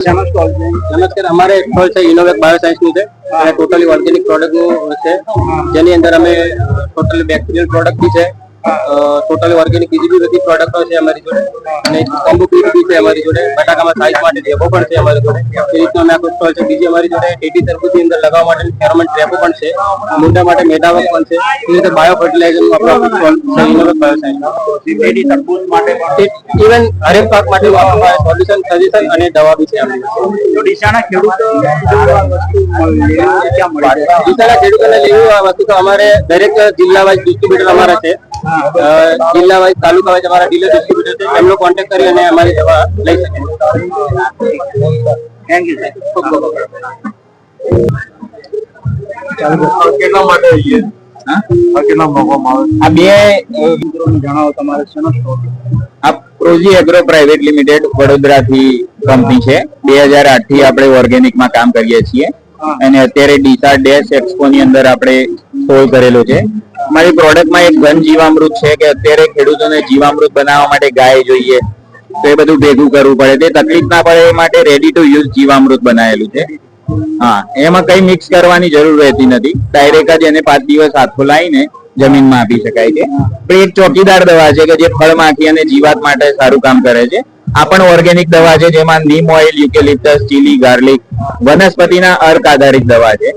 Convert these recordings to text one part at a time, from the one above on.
નમસ્કાર, અમારે સ્ટોલ છે ઇનોવેક બાયોસાયન્સનું છે. અને ટોટલી ઓર્ગેનિક પ્રોડક્ટનું છે. જેની અંદર અમે ટોટલી બેક્ટેરિયલ પ્રોડક્ટ બી છે. ટોટલી ઓર્ગેનિક બીજી બી બધી પ્રોડક્ટો છે અમારી જોડે. અને કોમ્બો અમારી જોડે બટાકામાં સાઈઝ માટે ડેપો પણ છે અમારી જોડે. એ રીતનો અમે આખો સ્ટોલ છે. બીજી અમારી જોડે ટેટી તરબૂજની અંદર લગાવવા માટે ફેરોમન ટ્રેપો પણ છે. મુંડા માટે મેદાવક પણ છે. એ રીતે બાયો ફર્ટિલાઇઝરનું આપણો સ્ટોલ છે. બાયોસાયન્સ સીપીડી તરબૂચ માટે ઇવન હરેક પાક માટે સોલ્યુશન સજેશન અને દવા બી છે આપણી ડીસાના ખેડૂતો? ડીસાના ખેડૂતોને લેવું આ વસ્તુ તો અમારે દરેક જિલ્લા વાઇઝ ડિસ્ટ્રીબ્યુટર અમારા છે. જિલ્લા વાઇઝ તાલુકા વાઇઝ અમારા ડીલર ડિસ્ટ્રીબ્યુટર છે. એમનો કોન્ટેક્ટ કરી અને અમારી દવા લઈ શકે થેન્ક યુ સાહેબ કેટલા માટે આવીએ આ કેટલા મૂકવામાં આવે આ બે જણાવો તમારે શેનો સ્ટોલ આ પ્રોજી એગ્રો પ્રાઇવેટ લિમિટેડ વડોદરાથી કંપની છે. બે હજાર આઠથી આપણે ઓર્ગેનિકમાં કામ કરીએ છીએ. અને અત્યારે ડીસા ડેશ એક્સપો ની અંદર આપણે સ્ટોલ કરેલો છે. અમારી પ્રોડક્ટમાં એક ઘન જીવામૃત છે કે અત્યારે ખેડૂતોને જીવામૃત બનાવવા માટે ગાય જોઈએ. તો એ બધું ભેગું કરવું પડે. તે તકલીફ ના પડે એ માટે રેડી ટુ યુઝ જીવામૃત બનાવેલું છે. હા, એમાં કઈ મિક્સ કરવાની જરૂર રહેતી નથી. ડાયરેક્ટ જ એને પાંચ દિવસ હાથો લાવીને જમીનમાં આપી શકાય છે. એક ચોકીદાર દવા છે કે જે ફળ માખી અને જીવાત માટે સારું કામ કરે છે. આ પણ ઓર્ગેનિક દવા છે, જેમાં neem oil eucalyptus chilli garlic વનસ્પતિના અર્ક આધારિત દવા છે.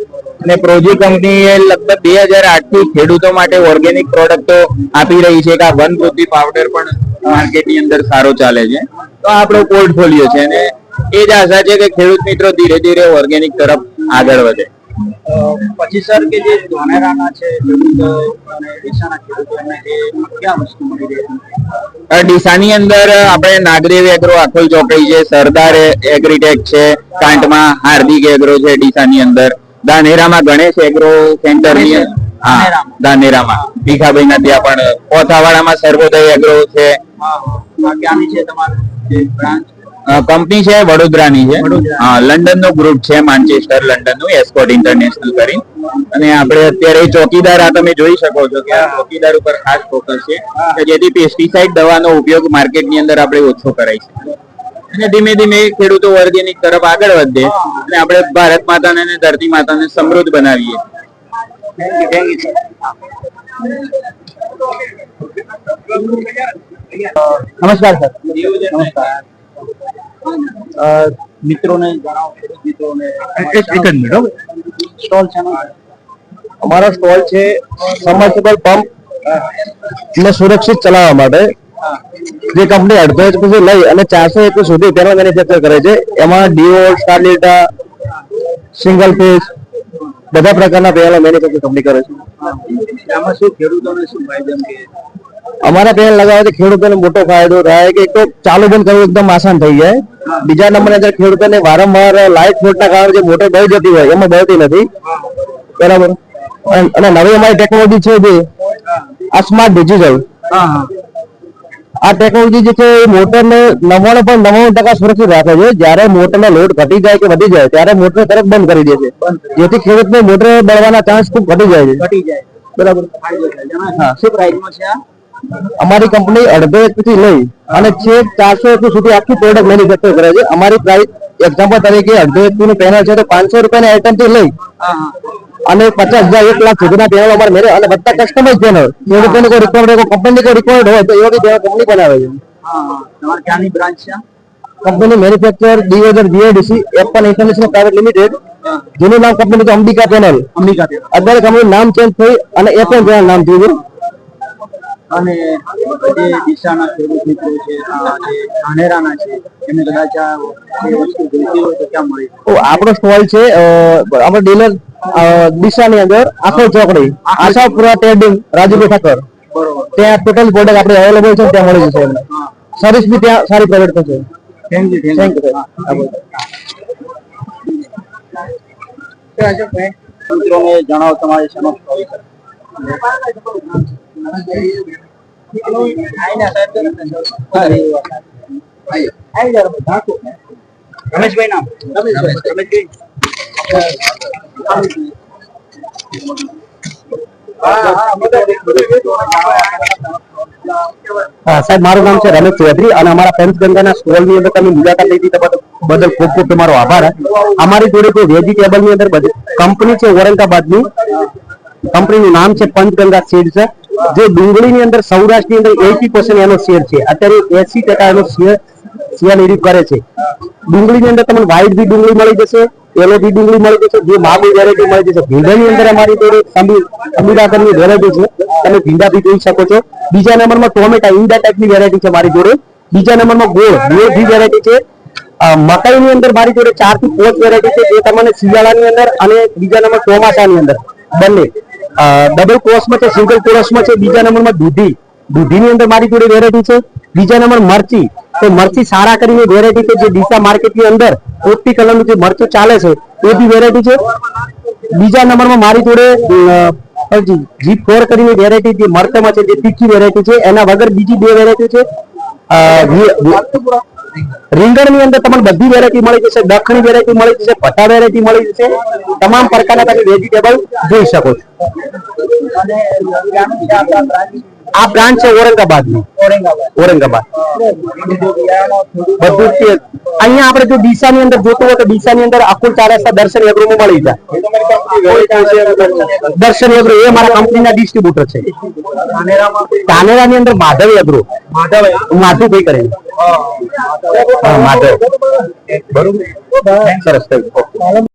અને પ્રોજી કંપનીએ લગભગ બે હજાર આઠથી ખેડૂતો માટે ઓર્ગેનિક પ્રોડક્ટો આપી રહી છે કે આ વન પાવડર પણ માર્કેટની અંદર સારો ચાલે છે. તો આપણો પોર્ટફોલિયો છે અને એ જ આશા છે કે ખેડૂત મિત્રો ધીરે ધીરે ઓર્ગેનિક તરફ આગળ વધે. પછી સર કે જે ધોનેરાના છે ડીસાના અંદર આપણે નાગદેવ એગ્રો આખોલ ચોકડી છે સરદાર એગ્રીટેક છે કાંટમાં હાર્દિક એગ્રો છે ડીસાની અંદર. દાનેરામાં ગણેશ એગ્રો સેન્ટરની હા. ધાનેરામાં. ભીખાભાઈ ના ત્યાં પણ કોથાવાડામાં સર્વોદય એગ્રો છે. કંપની છે વડોદરાની છે. લંડન નો ગ્રુપ છે માન્ચેસ્ટર લંડનનું એસ્કોટ ઇન્ટરનેશનલ કરી અને આપણે અત્યારે ચોકીદાર આ તમે જોઈ શકો છો કે આ ચોકીદાર ઉપર ખાસ ફોકસ છે કે જેથી પેસ્ટિસાઇડ દવાનો ઉપયોગ માર્કેટની અંદર આપણે ઓછો કરાય છે અને ધીમે ધીમે ખેડૂતો ઓર્ગેનિક તરફ આગળ વધે અને આપણે ભારત માતાને અને ધરતી માતાને સમૃદ્ધ બનાવીએ. થેન્ક યુ થેન્ક યુ નમસ્કાર સર. નમસ્કાર મિત્રોને મિત્રોને એક એક જ મિનિટ સ્ટોલ છે અમારો સ્ટોલ છે સમર્સિબલ પંપ ને સુરક્ષિત ચલાવવા માટે. જે કંપની અડધો પછી લઈ અને ચારસો એકવીસ સુધી તેનો મેન્યુફેક્ચર કરે છે. એમાં ડીઓ સ્ટારલીટા સિંગલ પીસ બધા પ્રકારના પેનલ મેન્યુફેક્ચર કંપની કરે છે. આમાં શું ખેડૂતોને શું ફાયદો એમ કે લગાવે લગાવવાથી ખેડૂતોને મોટો ફાયદો થાય કે તો ચાલુ બંધ કરવું એકદમ આસાન થઈ જાય. બીજા નંબરની અંદર ખેડૂતોને વારંવાર લાઇટ ફોટના કારણે જે મોટર બળી જતી હોય એમાં બળતી નથી. બરાબર? અને નવી અમારી ટેકનોલોજી છે જે આ સ્માર્ટ ડિજિટલ આ ટેકનોલોજી જે છે એ મોટરને નવ્વાણું પણ નવ્વાણું ટકા સુરક્ષિત રાખે છે. જ્યારે મોટરનો લોડ ઘટી જાય કે વધી જાય ત્યારે મોટર તરત બંધ કરી દે છે. જેથી ખેડૂતને મોટર બળવાના ચાન્સ ખૂબ ઘટી જાય છે. ઘટી જાય. બરાબર? હા શું પ્રાઇસમાં છે આ? અમારી કંપની અડધો લઈ અને છેક ચારસો એકુ સુધી આખી પ્રોડક્ટ મેન્યુફેક્ચર કરે છે. અમારી પ્રાઇસ એક્ઝામ્પલ તરીકે અડધો એકુ નું પેનલ છે તો પાંચસો રૂપિયાની આઈટમથી લઈ અને પચાસ હજાર એક લાખ સુધીના પેનલ અમારે મેળવે અને બધા કસ્ટમાઇઝ પેનલ ખેડૂતોને કોઈ રિક્વાયર્ડ કંપની કોઈ રિક્વાયર્ડ હોય તો એવા બી કંપની બનાવે છે. તમારે ક્યાંની બ્રાન્ચ છે? કંપની મેન્યુફેક્ચર ડીઓઝર બીએડીસી એપન ઇન્ટરનેશનલ પ્રાઇવેટ લિમિટેડ. જેનું નામ કંપની અંબિકા પેનલ અંબિકા અત્યારે કંપની નામ ચેન્જ થઈ અને એ પણ પેનલ નામ થયું અને જે દિશાના ખેડૂત મિત્રો છે આ જે ધાનેરાના છે એમને કદાચ આ એ વસ્તુ જોઈતી હોય તો ક્યાં મળી તો આપણો સ્ટોલ છે અ, આપણો ડીલર દિશાની અંદર આખો ચોકડી આશાપુરા ટ્રેડિંગ રાજુભાઈ ઠાકર બરોબર ત્યાં ટોટલ પ્રોડક્ટ આપણે અવેલેબલ છે ત્યાં મળી જશે એમને હા સર્વિસ બી ત્યાં સારી પ્રોવાઈડ થશે thank you thank thank you you મિત્રોને જણાવો તમારે શેનો સ્ટોલ છે રમેશભાઈ નામ રમેશભાઈ હા, સાહેબ, મારું નામ છે રમેશ ચૌધરી અને અમારા ફેન્સ ગંગાના સ્ટોલની અંદર તમે મુલાકાત લીધી તો બધું બદલ ખૂબ ખૂબ તમારો આભાર અમારી જોડે કોઈ વેજીટેબલની અંદર બધી કંપની છે ઔરંગાબાદની. કંપનીનું નામ છે પંચગંગા સીડ છે જે ડુંગળીની અંદર સૌરાષ્ટ્રની અંદર એટી એનો શેર છે. અત્યારે એસી એનો શેર એરી કરે છે. ડુંગળીની અંદર તમને વ્હાઈટ બી ડુંગળી મળી જશે એલો બી ડુંગળી મળી જશે, જે માગું વેરાયટી મળી જશે. ભીંડાની અંદર અમારી જોડે અમીરાગરની વેરાયટી છે. તમે ભીંડા બી જોઈ શકો છો. બીજા નંબરમાં ટોમેટા, ઈંડા ટાઈપની વેરાયટી છે મારી જોડે. બીજા નંબરમાં ગોળ ગોળ બી વેરાયટી છે. મકાઈની અંદર મારી જોડે ચારથી પાંચ વેરાયટી છે, જે તમને શિયાળાની અંદર અને બીજા નંબર ચોમાસાની અંદર. બંને. ડબલ ક્રોસમાં છે સિંગલ ક્રોસમાં છે, બીજા નંબરમાં દૂધી. દૂધીની અંદર મારી જોડે વેરાયટી છે. બીજા નંબર મરચી. તો મરચી સારા કરીને વેરાયટી છે, જે ડીસા માર્કેટની અંદર પોપટી કલરનું જે મરચું ચાલે છે, એ બી વેરાયટી છે. બીજા નંબરમાં મારી જોડે જી ફોર કરીને વેરાયટી જે મરચામાં છે, જે તીખી વેરાયટી છે, એના વગર બીજી બે વેરાયટી છે. રીંગણની અંદર તમને બધી વેરાયટી મળી જશે દખણી વેરાયટી મળી જશે ભટા વેરાયટી મળી જશે. તમામ પ્રકારના તમે વેજીટેબલ જોઈ શકો છો. આ બ્રાન્ચ છે ઔરંગાબાદ. ની ઔરંગાબાદ. બધું અહીંયા આપણે જો ડીસા ની અંદર જોતું હોય તો ડીસા ની અંદર અકુલ ચારસા દર્શન એગ્રો માં મળી જાય. દર્શન એગ્રો એ મારા કંપનીના ડિસ્ટ્રીબ્યુટર છે. કાનેરા ની અંદર માધવ એગ્રો માધુભાઈ કરે માધવ. બરોબર. સરસ થયું